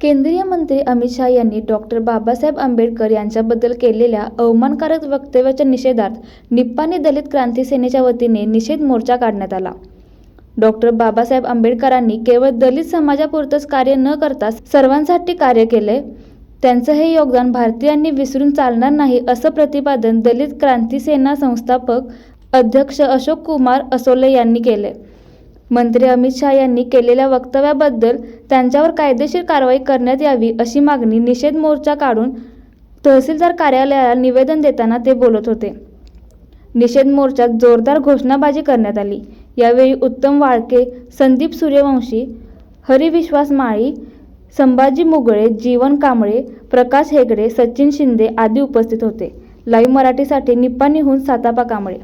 केंद्रीय मंत्री अमित शहा यांनी डॉक्टर बाबासाहेब आंबेडकर यांच्याबद्दल केलेल्या अवमानकारक वक्तव्याच्या निषेधार्थ निप्पाणी दलित क्रांती सेनेच्या वतीने निषेध मोर्चा काढण्यात आला. डॉक्टर बाबासाहेब आंबेडकरांनी केवळ दलित समाजापुरतंच कार्य न करता सर्वांसाठी कार्य केले. त्यांचं हे योगदान भारतीयांनी विसरून चालणार नाही असं प्रतिपादन दलित क्रांती सेना संस्थापक अध्यक्ष अशोक कुमार असोले यांनी केले. मंत्री अमित शहा यांनी केलेल्या वक्तव्याबद्दल त्यांच्यावर कायदेशीर कारवाई करण्यात यावी अशी मागणी निषेध मोर्चा काढून तहसीलदार कार्यालयाला निवेदन देताना ते बोलत होते. निषेध मोर्चात जोरदार घोषणाबाजी करण्यात आली. यावेळी उत्तम वाळके संदीप सूर्यवंशी हरिविश्वास माळी संभाजी मुगळे जीवन कांबळे प्रकाश हेगडे सचिन शिंदे आदी उपस्थित होते. लाईव्ह मराठीसाठी निप्पाणीहून सातापा कांबळे.